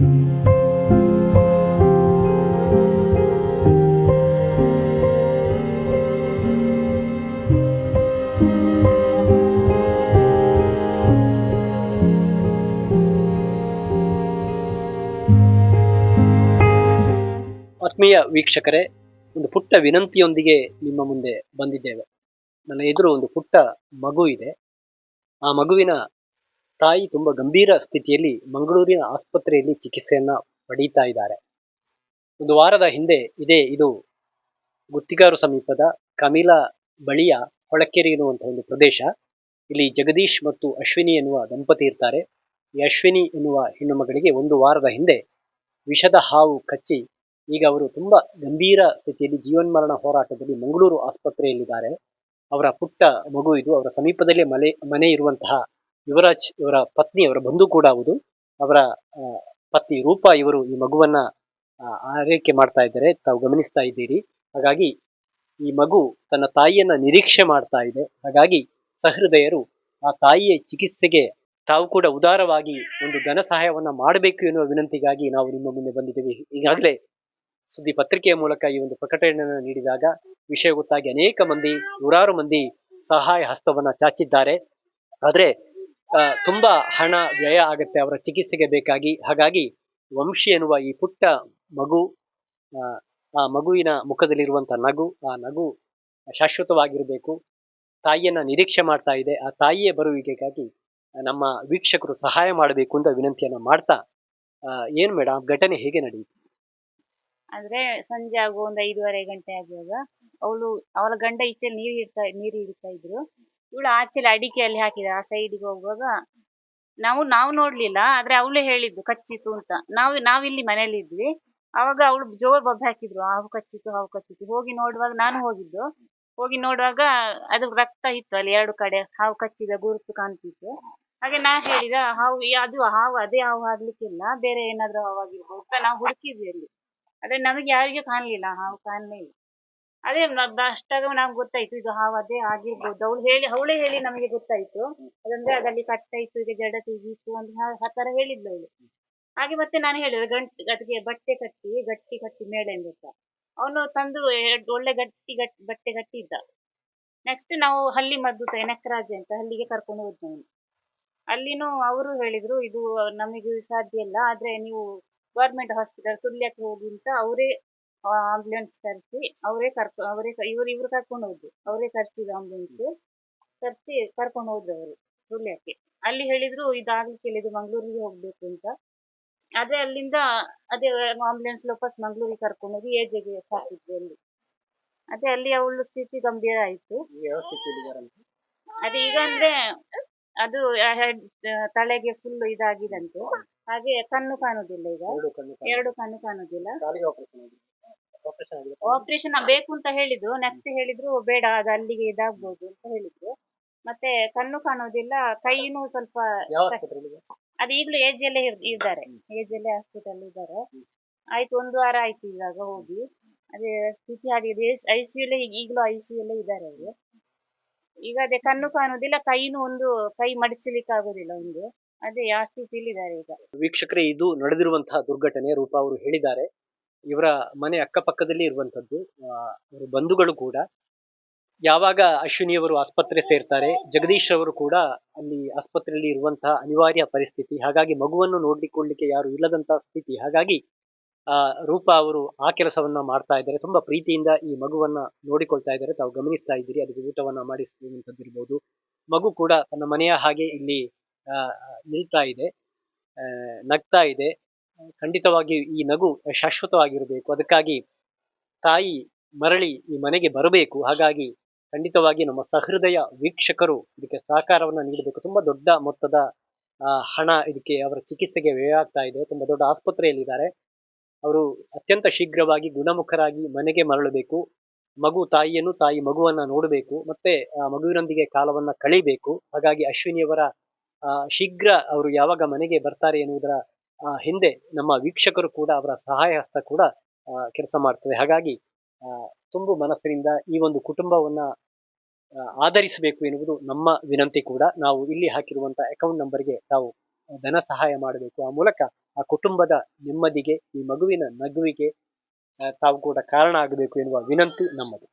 ಆತ್ಮೀಯ ವೀಕ್ಷಕರೇ, ಒಂದು ಪುಟ್ಟ ವಿನಂತಿಯೊಂದಿಗೆ ನಿಮ್ಮ ಮುಂದೆ ಬಂದಿದ್ದೇವೆ. ನನ್ನ ಎದುರು ಒಂದು ಪುಟ್ಟ ಮಗು ಇದೆ. ಆ ಮಗುವಿನ ತಾಯಿ ತುಂಬಾ ಗಂಭೀರ ಸ್ಥಿತಿಯಲ್ಲಿ ಮಂಗಳೂರಿನ ಆಸ್ಪತ್ರೆಯಲ್ಲಿ ಚಿಕಿತ್ಸೆಯನ್ನ ಪಡೀತಾ ಇದ್ದಾರೆ. ಒಂದು ವಾರದ ಹಿಂದೆ ಇದೇ ಇದು ಗುತ್ತಿಗಾರು ಸಮೀಪದ ಕಮಿಲಾ ಬಳಿಯ ಹೊಳಕೆರೆ ಎನ್ನುವಂತಹ ಒಂದು ಪ್ರದೇಶ. ಇಲ್ಲಿ ಜಗದೀಶ್ ಮತ್ತು ಅಶ್ವಿನಿ ಎನ್ನುವ ದಂಪತಿ ಇರ್ತಾರೆ. ಈ ಅಶ್ವಿನಿ ಎನ್ನುವ ಹೆಣ್ಣು ಮಗಳಿಗೆ ಒಂದು ವಾರದ ಹಿಂದೆ ವಿಷದ ಹಾವು ಕಚ್ಚಿ ಈಗ ಅವರು ತುಂಬಾ ಗಂಭೀರ ಸ್ಥಿತಿಯಲ್ಲಿ ಜೀವನ್ಮರಣ ಹೋರಾಟದಲ್ಲಿ ಮಂಗಳೂರು ಆಸ್ಪತ್ರೆಯಲ್ಲಿದ್ದಾರೆ. ಅವರ ಪುಟ್ಟ ಮಗು ಇದು. ಅವರ ಸಮೀಪದಲ್ಲೇ ಮನೆ ಮನೆ ಇರುವಂತಹ ಯುವರಾಜ್ ಇವರ ಪತ್ನಿ, ಅವರ ಬಂಧು ಕೂಡ ಹೌದು. ಅವರ ಪತ್ನಿ ರೂಪಾ ಇವರು ಈ ಮಗುವನ್ನ ಆರೈಕೆ ಮಾಡ್ತಾ ಇದ್ದಾರೆ. ತಾವು ಗಮನಿಸ್ತಾ ಇದ್ದೀರಿ. ಹಾಗಾಗಿ ಈ ಮಗು ತನ್ನ ತಾಯಿಯನ್ನ ನಿರೀಕ್ಷೆ ಮಾಡ್ತಾ ಇದೆ. ಹಾಗಾಗಿ ಸಹೃದಯರು ಆ ತಾಯಿಯ ಚಿಕಿತ್ಸೆಗೆ ತಾವು ಕೂಡ ಉದಾರವಾಗಿ ಒಂದು ಧನ ಸಹಾಯವನ್ನ ಮಾಡಬೇಕು ಎನ್ನುವ ವಿನಂತಿಗಾಗಿ ನಾವು ನಿಮ್ಮ ಮುಂದೆ ಬಂದಿದ್ದೇವೆ. ಈಗಾಗಲೇ ಸುದ್ದಿ ಪತ್ರಿಕೆಯ ಮೂಲಕ ಈ ಒಂದು ಪ್ರಕಟಣೆಯನ್ನು ನೀಡಿದಾಗ ವಿಷಯ ಗೊತ್ತಾಗಿ ಅನೇಕ ಮಂದಿ, ನೂರಾರು ಮಂದಿ ಸಹಾಯ ಹಸ್ತವನ್ನ ಚಾಚಿದ್ದಾರೆ. ಆದ್ರೆ ತುಂಬಾ ಹಣ ವ್ಯಯ ಆಗುತ್ತೆ ಅವರ ಚಿಕಿತ್ಸೆಗೆ ಬೇಕಾಗಿ. ಹಾಗಾಗಿ ವಂಶಿ ಎನ್ನುವ ಈ ಪುಟ್ಟ ಮಗು ಆ, ಮಗುವಿನ ಮುಖದಲ್ಲಿರುವಂತಹ ನಗು ಆ ನಗು ಶಾಶ್ವತವಾಗಿರಬೇಕು. ತಾಯಿಯನ್ನ ನಿರೀಕ್ಷೆ ಮಾಡ್ತಾ ಇದೆ. ಆ ತಾಯಿಯ ಬರುವಿಕೆಗಾಗಿ ನಮ್ಮ ವೀಕ್ಷಕರು ಸಹಾಯ ಮಾಡಬೇಕು ಅಂತ ವಿನಂತಿಯನ್ನ ಮಾಡ್ತಾ ಏನು ಮೇಡಮ್ ಘಟನೆ ಹೇಗೆ ನಡೆಯಿತು? ಆದ್ರೆ ಸಂಜೆ ಆಗುವ ಒಂದು ಐದೂವರೆ ಗಂಟೆ ಆಗುವಾಗ ಅವಳು ಅವಳ ಗಂಡ ಇಷ್ಟೇ ನೀರು ಇಡ್ತಾ ನೀರು ಇಡ್ತಾ ಇದ್ರು. ಇವಳು ಆಚೆಲಿ ಅಡಿಕೆಯಲ್ಲಿ ಹಾಕಿದ ಆ ಸೈಡಿಗೆ ಹೋಗುವಾಗ ನಾವು ನಾವು ನೋಡ್ಲಿಲ್ಲ, ಆದ್ರೆ ಅವಳೇ ಹೇಳಿದ್ದು ಕಚ್ಚಿತು ಅಂತ. ನಾವು ನಾವಿಲ್ಲಿ ಮನೇಲಿ ಇದ್ವಿ. ಅವಾಗ ಅವಳು ಜೋರ್ ಬೊಬ್ಬೆ ಹಾಕಿದ್ರು, ಹಾವು ಕಚ್ಚಿತು ಹಾವು ಕಚ್ಚಿತು ಹೋಗಿ ನೋಡುವಾಗ ನಾನು ಹೋಗಿದ್ದು. ಹೋಗಿ ನೋಡುವಾಗ ಅದು ರಕ್ತ ಇತ್ತು ಅಲ್ಲಿ ಎರಡು ಕಡೆ, ಹಾವು ಕಚ್ಚಿದ ಗುರುತು ಕಾಣ್ತಿತ್ತು. ಹಾಗೆ ನಾ ಹೇಳಿದ, ಹಾವು ಅದು ಹಾವು, ಅದೇ ಹಾವು ಆಗ್ಲಿಕ್ಕಿಲ್ಲ ಬೇರೆ ಏನಾದ್ರೂ ಹಾವು ಆಗಿರ್ಬೋದು ಅಂತ ನಾವು ಹುಡುಕಿದ್ವಿ ಅಲ್ಲಿ. ಆದ್ರೆ ನಮಗೆ ಯಾರಿಗೂ ಕಾಣಲಿಲ್ಲ, ಹಾವು ಕಾಣಲೇ ಇಲ್ಲ. ಅದೇ ಅಷ್ಟಾಗ ನಮ್ಗೆ ಗೊತ್ತಾಯ್ತು. ಇದು ಹಾವು ಅದೇ ಆಗಿರ್ಬೋದು. ಅವ್ಳು ಹೇಳಿ, ಅವಳೇ ಹೇಳಿ ನಮಗೆ ಗೊತ್ತಾಯ್ತು. ಅದಂದ್ರೆ ಅದಲ್ಲಿ ಕಟ್ಟಾಯ್ತು ಈಗ ಜಡ ತೆಗೀತು ಅಂತ ಆ- ಥರ ಹೇಳಿದ್ಲು ಅವಳು. ಹಾಗೆ ಮತ್ತೆ ನಾನು ಹೇಳಿದೆ, ಗಂಟು ಅದಕ್ಕೆ ಬಟ್ಟೆ ಕಟ್ಟಿ, ಗಟ್ಟಿ ಕಟ್ಟಿ ಅಂತ. ಅವನು ತಂದು ಎರಡು, ಒಳ್ಳೆ ಗಟ್ಟಿ ಗಟ್ಟಿ ಬಟ್ಟೆ ಕಟ್ಟಿದ್ದ. ನೆಕ್ಸ್ಟ್ ನಾವು ಹಲ್ಲಿ ಮದ್ದು ನೆಕ್ರಾಜ್ ಅಂತ ಹಲ್ಲಿಗೆ ಕರ್ಕೊಂಡು ಹೋದ್ ನಾನು ಅಲ್ಲಿನೂ ಅವರು ಹೇಳಿದ್ರು, ಇದು ನಮಗೆ ಸಾಧ್ಯ ಇಲ್ಲ, ಆದ್ರೆ ನೀವು ಗೌರ್ಮೆಂಟ್ ಹಾಸ್ಪಿಟಲ್ ಸುಳ್ಯಕ್ಕೆ ಹೋಗಿ ಅಂತ ಅವರೇ ಆಂಬುಲೆನ್ಸ್ ಕರೆಸಿ ಅವರೇ ಕರ್ಕೊ ಅವರೇ ಇವರು ಇವರು ಕರ್ಕೊಂಡು ಹೋದ್ರು. ಅವರೇ ಕರ್ಸಿದ್ರು ಆಂಬುಲೆನ್ಸ್ ಕರ್ಸಿ ಕರ್ಕೊಂಡು ಹೋದ್ರು ಅವರು ಸುಳ್ಯಕ್ಕೆ ಅಲ್ಲಿ ಹೇಳಿದ್ರು ಇದಾಗ್ಲಿಕ್ಕಿಲ್ಲ ಇದು ಮಂಗಳೂರಿಗೆ ಹೋಗ್ಬೇಕು ಅಂತ. ಆದ್ರೆ ಅಲ್ಲಿಂದ ಅದೇ ಆಂಬುಲೆನ್ಸ್ ವಾಪಸ್ ಮಂಗಳೂರಿಗೆ ಕರ್ಕೊಂಡು ಹೋಗಿ ಏಜೆಗೆ ಹಾಕಿದ್ವಿ ಅಲ್ಲಿ. ಅದೇ ಅಲ್ಲಿ ಅವಳು ಸ್ಥಿತಿ ಗಂಭೀರ ಆಯ್ತು. ಅದೇ ಈಗ ಅಂದ್ರೆ ಅದು ತಲೆಗೆ ಫುಲ್ ಇದಾಗಿದಂತೆ. ಹಾಗೆ ಕಣ್ಣು ಕಾಣುದಿಲ್ಲ ಈಗ. ಎರಡು ಕಣ್ಣು ಕಾಣುದಿಲ್ಲ. ಆಪರೇಷನ್ ಬೇಕು ಅಂತ ಹೇಳಿದ್ರು ನೆಕ್ಸ್ಟ್ ಹೇಳಿದ್ರು ಬೇಡ ಅದು ಅಲ್ಲಿಗೆ ಇದಾಗ್ಬೋದು ಅಂತ ಹೇಳಿದ್ರು. ಮತ್ತೆ ಕಣ್ಣು ಕಾಣೋದಿಲ್ಲ ಕೈನು ಸ್ವಲ್ಪ ಅದು ಈಗಲೂ ಏಜ್ ಅಲ್ಲೇ ಇದ್ದಾರೆ. ಏಜ್ ಅಲ್ಲೇ ಹಾಸ್ಪಿಟಲ್ ಇದ್ದಾರೆ ಆಯ್ತು ಒಂದು ವಾರ ಆಯ್ತು ಇವಾಗ ಹೋಗಿ. ಅದೇ ಸ್ಥಿತಿ ಆಗಿದೆ ಐ ಸಿ ಯು ಈಗಲೂ ಐ ಸಿ ಇದ್ದಾರೆ ಅವರು. ಈಗ ಅದೇ ಕಣ್ಣು ಕಾಣೋದಿಲ್ಲ ಕೈನು ಒಂದು ಕೈ ಮಡಿಸಲಿಕ್ಕೆ ಆಗೋದಿಲ್ಲ ಒಂದು. ಅದೇ ಆ ಸ್ಥಿತಿಯಲ್ಲಿ ಇದ್ದಾರೆ ಈಗ. ವೀಕ್ಷಕರೇ ಇದು ನಡೆದಿರುವಂತಹ ದುರ್ಘಟನೆ ರೂಪ ಅವರು ಹೇಳಿದ್ದಾರೆ. ಇವರ ಮನೆ ಅಕ್ಕಪಕ್ಕದಲ್ಲಿ ಇರುವಂತದ್ದು ಇವರ ಬಂಧುಗಳು ಕೂಡ. ಯಾವಾಗ ಅಶ್ವಿನಿಯವರು ಆಸ್ಪತ್ರೆ ಸೇರ್ತಾರೆ, ಜಗದೀಶ್ ಅವರು ಕೂಡ ಅಲ್ಲಿ ಆಸ್ಪತ್ರೆಯಲ್ಲಿ ಇರುವಂತಹ ಅನಿವಾರ್ಯ ಪರಿಸ್ಥಿತಿ, ಹಾಗಾಗಿ ಮಗುವನ್ನು ನೋಡಿಕೊಳ್ಳಿಕ್ಕೆ ಯಾರು ಇಲ್ಲದಂತಹ ಸ್ಥಿತಿ. ಹಾಗಾಗಿ, ಆ, ರೂಪಾ ಅವರು ಆ ಕೆಲಸವನ್ನ ಮಾಡ್ತಾ ಇದ್ದಾರೆ. ತುಂಬಾ ಪ್ರೀತಿಯಿಂದ ಈ ಮಗುವನ್ನ ನೋಡಿಕೊಳ್ತಾ ಇದ್ದಾರೆ. ತಾವು ಗಮನಿಸ್ತಾ ಇದ್ದೀರಿ, ಅದಕ್ಕೆ ಊಟವನ್ನ ಮಾಡಿಸುವಂತದ್ದು ಇರ್ಬೋದು. ಮಗು ಕೂಡ ತನ್ನ ಮನೆಯ ಹಾಗೆ ಇಲ್ಲಿ ನಿಲ್ತಾ ಇದೆ ನಗ್ತಾ ಇದೆ. ಖಂಡಿತವಾಗಿ ಈ ನಗು ಶಾಶ್ವತವಾಗಿರಬೇಕು. ಅದಕ್ಕಾಗಿ ತಾಯಿ ಮರಳಿ ಈ ಮನೆಗೆ ಬರಬೇಕು. ಹಾಗಾಗಿ ಖಂಡಿತವಾಗಿ ನಮ್ಮ ಸಹೃದಯ ವೀಕ್ಷಕರು ಇದಕ್ಕೆ ಸಹಕಾರವನ್ನು ನೀಡಬೇಕು. ತುಂಬಾ ದೊಡ್ಡ ಮೊತ್ತದ ಹಣ ಇದಕ್ಕೆ ಅವರ ಚಿಕಿತ್ಸೆಗೆ ವ್ಯಯ ಆಗ್ತಾ ಇದೆ. ತುಂಬಾ ದೊಡ್ಡ ಆಸ್ಪತ್ರೆಯಲ್ಲಿದ್ದಾರೆ. ಅವರು ಅತ್ಯಂತ ಶೀಘ್ರವಾಗಿ ಗುಣಮುಖರಾಗಿ ಮನೆಗೆ ಮರಳಬೇಕು. ಮಗು ತಾಯಿಯನ್ನು ತಾಯಿ ಮಗುವನ್ನ ನೋಡಬೇಕು. ಮತ್ತೆ, ಆ, ಮಗುವಿನೊಂದಿಗೆ ಕಾಲವನ್ನ ಕಳೀಬೇಕು. ಹಾಗಾಗಿ ಅಶ್ವಿನಿಯವರ ಶೀಘ್ರ ಅವರು ಯಾವಾಗ ಮನೆಗೆ ಬರ್ತಾರೆ ಎನ್ನುವುದರ ಹಿಂದೆ ನಮ್ಮ ವೀಕ್ಷಕರು ಕೂಡ ಅವರ ಸಹಾಯ ಹಸ್ತ ಕೂಡ ಕೆಲಸ ಮಾಡ್ತದೆ. ಹಾಗಾಗಿ ತುಂಬು ಮನಸ್ಸಿನಿಂದ ಈ ಒಂದು ಕುಟುಂಬವನ್ನ ಆಧರಿಸಬೇಕು ಎನ್ನುವುದು ನಮ್ಮ ವಿನಂತಿ ಕೂಡ. ನಾವು ಇಲ್ಲಿ ಹಾಕಿರುವಂತಹ ಅಕೌಂಟ್ ನಂಬರ್ಗೆ ತಾವು ಧನ ಸಹಾಯ ಮಾಡಬೇಕು. ಆ ಮೂಲಕ ಆ ಕುಟುಂಬದ ನೆಮ್ಮದಿಗೆ, ಈ ಮಗುವಿನ ನಗುವಿಗೆ ತಾವು ಕೂಡ ಕಾರಣ ಆಗಬೇಕು ಎನ್ನುವ ವಿನಂತಿ ನಮ್ಮದು.